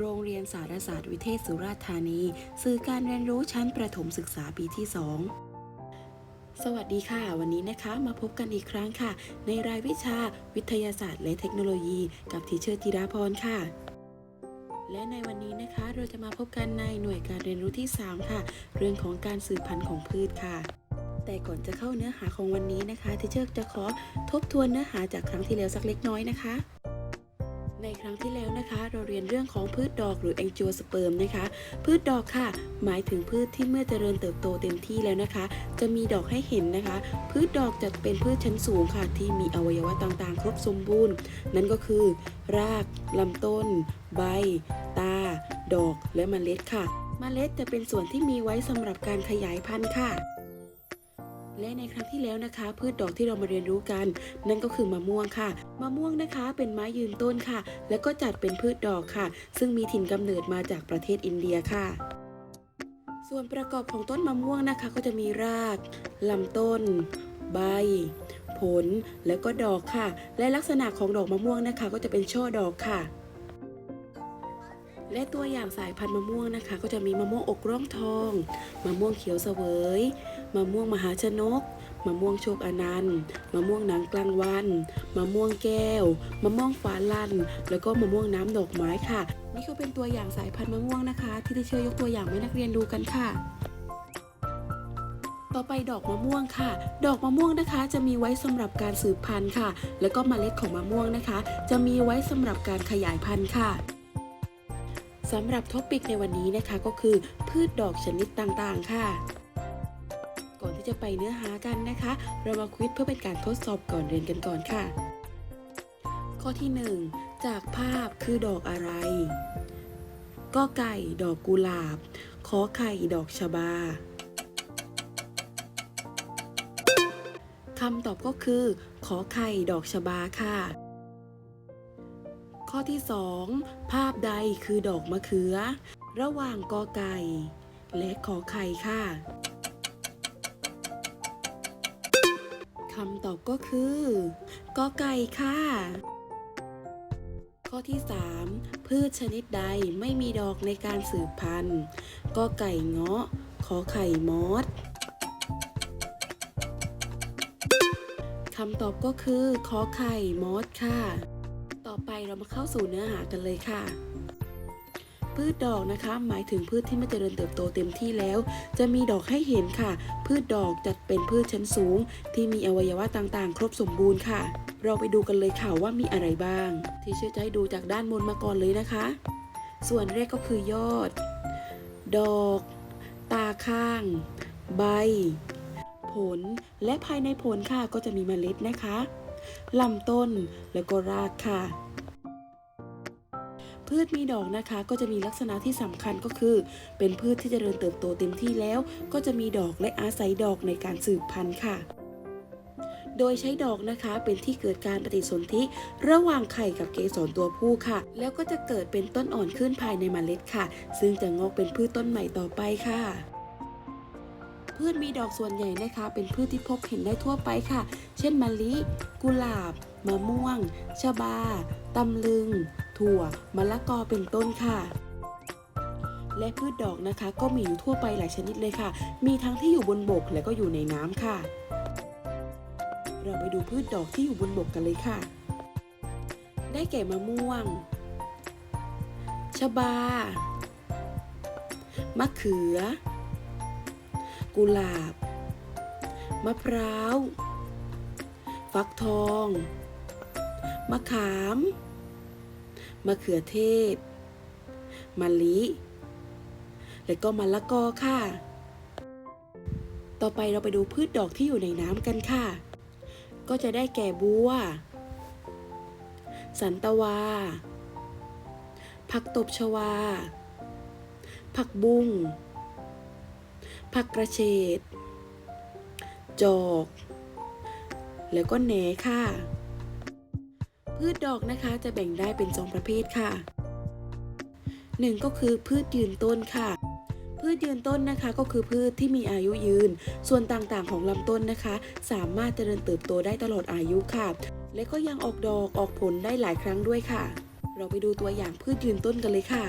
โรงเรียนสารศาสตร์วิเทศสุราษฎร์ธานี สื่อการเรียนรู้ชั้นประถมศึกษาปีที่ 2 สวัสดีค่ะ วันนี้นะคะมาพบกันอีกครั้งค่ะ ในรายวิชาวิทยาศาสตร์และเทคโนโลยี กับทีเชอร์จิราพรค่ะ และในวันนี้นะคะเราจะมาพบกันในหน่วยการเรียนรู้ที่ 3 ค่ะ เรื่องของการสืบพันธุ์ของพืชค่ะแต่ก่อนจะเข้าเนื้อหาของวันนี้นะคะทีเชอร์จะขอทบทวนเนื้อหาจากครั้งที่แล้วสักเล็กน้อยนะคะ ในครั้งที่แล้วนะคะ เราเรียนเรื่องของพืชดอกหรือแองจิโอสเปิร์มนะคะ พืชดอกค่ะ หมายถึงพืชที่เมื่อเจริญเติบโตเต็มที่แล้วนะคะ จะมีดอกให้เห็นนะคะ พืชดอกจะเป็นพืชชั้นสูงค่ะ ที่มีอวัยวะต่างๆ ครบสมบูรณ์ นั่นก็คือ รากลำต้น ใบ ตา ดอกและเมล็ดค่ะเมล็ดจะเป็นส่วนที่มีไว้สำหรับการขยายพันธุ์ค่ะ และในครั้งที่แล้วนะคะ พืชดอกที่เรามาเรียนรู้กัน นั่นก็คือมะม่วงค่ะมะม่วงนะคะ เป็นไม้ยืนต้นค่ะ แล้วก็จัดเป็นพืชดอกค่ะ ซึ่งมีถิ่นกำเนิดมาจากประเทศอินเดียค่ะ ส่วนประกอบของต้นมะม่วงนะคะ ก็จะมีรากลำต้น ใบ ผลแล้วก็ดอกค่ะ และลักษณะของดอกมะม่วงนะคะ ก็จะเป็นช่อดอกค่ะและตัวอย่างสายพันธุ์มะม่วงนะคะ ก็จะมีมะม่วงอกร่องทอง มะม่วงเขียวเสวย มะม่วงมหาชนก มะม่วงโชคอนันต์ มะม่วงหนังกลางวัน มะม่วงแก้ว มะม่วงฟ้าลั่น แล้วก็มะม่วงน้ำดอกไม้ค่ะ นี่ก็เป็นตัวอย่างสายพันธุ์มะม่วงนะคะ ที่ได้เชื่อยกตัวอย่างให้นักเรียนดูกันค่ะต่อไปดอกมะม่วงค่ะ ดอกมะม่วงนะคะ จะมีไว้สำหรับการสืบพันธุ์ค่ะ แล้วก็เมล็ดของมะม่วงนะคะ จะมีไว้สำหรับการขยายพันธุ์ค่ะสำหรับท็อปิกในวันนี้นะคะก็คือพืชดอกชนิดต่างๆ ค่ะ จะไปเนื้อหากันนะคะ เรามาควิดเพื่อเป็นการทดสอบก่อนเรียนกันก่อนค่ะ ข้อที่ 1 จากภาพคือดอกอะไรก็ไก่ดอกกุหลาบ ขอไข่ดอกชบาคำตอบก็คือ ขอไข่ดอกชบาค่ะ ข้อที่ 2 ภาพใดคือดอกมะเขือ ระหว่างกอไก่ และขอไข่ค่ะ คำตอบก็คือกอไก่ค่ะ ข้อที่ 3 พืชชนิดใดไม่มีดอกในการสืบพันธุ์กอไก่เงาะ ขอไข่มอสคำตอบก็คือขอไข่มอสค่ะ ต่อไปเรามาเข้าสู่เนื้อหากันเลยค่ะ พืชดอกนะคะ หมายถึงพืชที่ไม่เจริญเติบโตเต็มที่แล้ว จะมีดอกให้เห็นค่ะ พืชดอกจัดเป็นพืชชั้นสูง ที่มีอวัยวะต่างๆ ครบสมบูรณ์ค่ะ เราไปดูกันเลยค่ะว่ามีอะไรบ้าง ที่เชื่อให้ดูจากด้านบนมาก่อนเลยนะคะ ส่วนแรกก็คือยอด ดอก ตาข้าง ใบ ผลและภายในผลค่ะก็จะมีเมล็ดนะคะลำต้นแล้วก็รากค่ะ พืชมีดอกนะคะ ก็จะมีลักษณะที่สำคัญก็คือ เป็นพืชที่จเจริญเติบโตเต็มที่แล้ว ก็จะมีดอกและอาศัยดอกในการสืบพันธุ์ค่ะโดยใช้ดอกนะคะเป็นที่เกิดการปฏิสนธิระหว่างไข่กับเกสรตัวผู้ค่ะ แล้วก็จะเกิดเป็นต้นอ่อนขึ้นภายในเมล็ดค่ะ ซึ่งจะงอกเป็นพืชต้นใหม่ต่อไปค่ะ พืชมีดอกส่วนใหญ่นะคะ เป็นพืชที่พบเห็นได้ทั่วไปค่ะ เช่นมะลิ กุหลาบ มะม่วงชะบา ตำลึง ถั่วมะละกอเป็นต้นค่ะ และพืชดอกนะคะ ก็มีอยู่ทั่วไปหลายชนิดเลยค่ะ มีทั้งที่อยู่บนบกและก็อยู่ในน้ำค่ะ เราไปดูพืชดอกที่อยู่บนบกกันเลยค่ะ ได้แก่มะม่วงชะบา มะเขือ กุหลาบ มะพร้าว ฟักทอง มะขาม มะเขือเทศมะลิ และก็มะละกอค่ะ ต่อไปเราไปดูพืชดอกที่อยู่ในน้ำกันค่ะ ก็จะได้แก่บัว สันตวา ผักตบชวา ผักบุ้ง ผักกระเฉด จอก แล้วก็แหนค่ะ พืชดอกนะคะจะแบ่งได้เป็นสองประเภทค่ะหนึ่งก็คือพืชยืนต้นค่ะ พืชยืนต้นนะคะก็คือพืชที่มีอายุยืน ส่วนต่างๆของลำต้นนะคะ สามารถเจริญเติบโตได้ตลอดอายุค่ะ และก็ยังออกดอกออกผลได้หลายครั้งด้วยค่ะ เราไปดูตัวอย่างพืชยืนต้นกันเลยค่ะ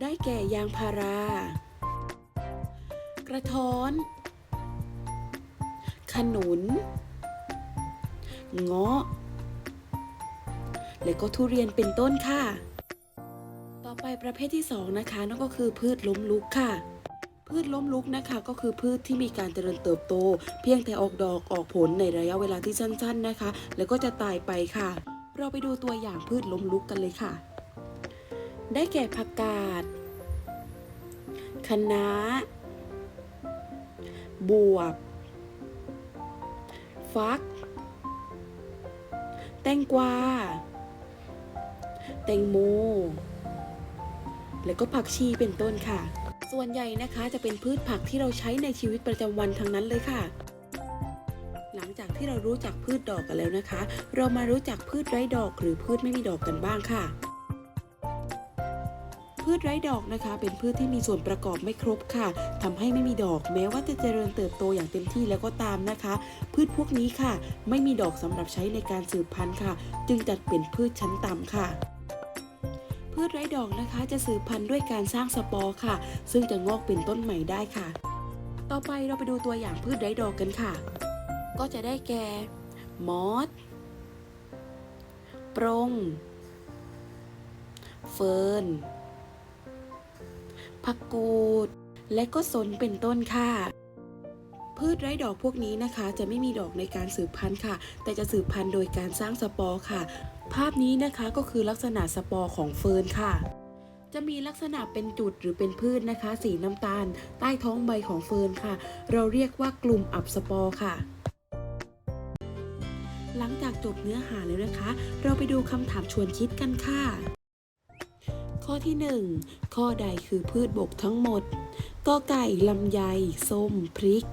ได้แก่ยางพารา กระท้อน ขนุน เงาะ และก็ทุเรียนเป็นต้นค่ะ ต่อไปประเภทที่สองนะคะนั่นก็คือพืชล้มลุกค่ะ พืชล้มลุกนะคะ ก็คือพืชที่มีการเจริญเติบโต เพียงแต่ออกดอกออกผลในระยะเวลาที่สั้น ๆนะคะ แล้วก็จะตายไปค่ะ เราไปดูตัวอย่างพืชล้มลุกกันเลยค่ะ ได้แก่ผักกาดคะน้าบวบ ฟัก แตงกวา แตงโม และก็ผักชีเป็นต้นค่ะ ส่วนใหญ่นะคะจะเป็นพืชผักที่เราใช้ในชีวิตประจำวันทั้งนั้นเลยค่ะ หลังจากที่เรารู้จักพืชดอกกันแล้วนะคะ เรามารู้จักพืชไร้ดอกหรือพืชไม่มีดอกกันบ้างค่ะพืชไร้ดอกนะคะ เป็นพืชที่มีส่วนประกอบไม่ครบค่ะทำให้ไม่มีดอกแม้ว่าจะเจริญเติบโตอย่างเต็มที่แล้วก็ตามนะคะ พืชพวกนี้ค่ะ ไม่มีดอกสำหรับใช้ในการสืบพันธุ์ค่ะ จึงจัดเป็นพืชชั้นต่ำค่ะ พืชไร้ดอกนะคะจะสืบพันธุ์ด้วยการสร้างสปอร์ค่ะ ซึ่งจะงอกเป็นต้นใหม่ได้ค่ะ ต่อไปเราไปดูตัวอย่างพืชไร้ดอกกันค่ะ ก็จะได้แก่ มอสปรง เฟิร์นผักกูด และก็สนเป็นต้นค่ะ พืชไร้ดอกพวกนี้นะคะ จะไม่มีดอกในการสืบพันธุ์ค่ะ แต่จะสืบพันธุ์โดยการสร้างสปอร์ค่ะ ภาพนี้นะคะก็คือลักษณะสปอร์ของเฟิร์นค่ะ จะมีลักษณะเป็นจุดหรือเป็นพืชนะคะ สีน้ำตาล ใต้ท้องใบของเฟิร์นค่ะ เราเรียกว่ากลุ่มอับสปอร์ค่ะ หลังจากจบเนื้อหาแล้วนะคะ เราไปดูคำถามชวนคิดกันค่ะ ข้อที่ 1 ข้อใดคือพืชบกทั้งหมดกอไก่ลำไย ส้ม พริก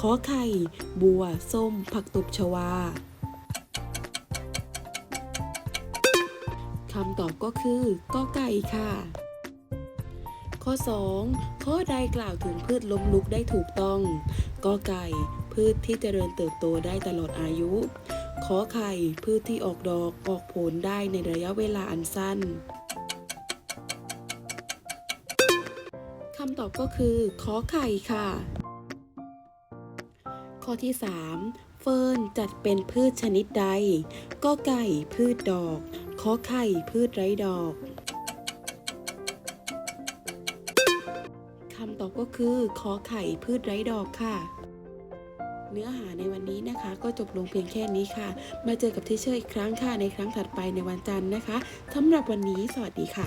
ขอไข่ บัว ส้ม ผักตบชวา คำตอบก็คือกอไก่ค่ะ ข้อ 2 ข้อใดกล่าวถึงพืชล้มลุกได้ถูกต้องกอไก่ พืชที่เจริญเติบโตได้ตลอดอายุขอไข่พืชที่ออกดอกออกผลได้ในระยะเวลาอันสั้นคำตอบก็คือขอไข่ค่ะ ข้อที่ 3 เฟิร์นจัดเป็นพืชชนิดใดก็ไก่พืชดอก ขอไข่พืชไร้ดอกคำตอบก็คือขอไข่พืชไร้ดอกค่ะ เนื้อหาในวันนี้นะคะ ก็จบลงเพียงแค่นี้ค่ะ มาเจอกับที่เชอร์อีกครั้งค่ะในครั้งถัดไปในวันจันทร์นะคะสำหรับวันนี้สวัสดีค่ะ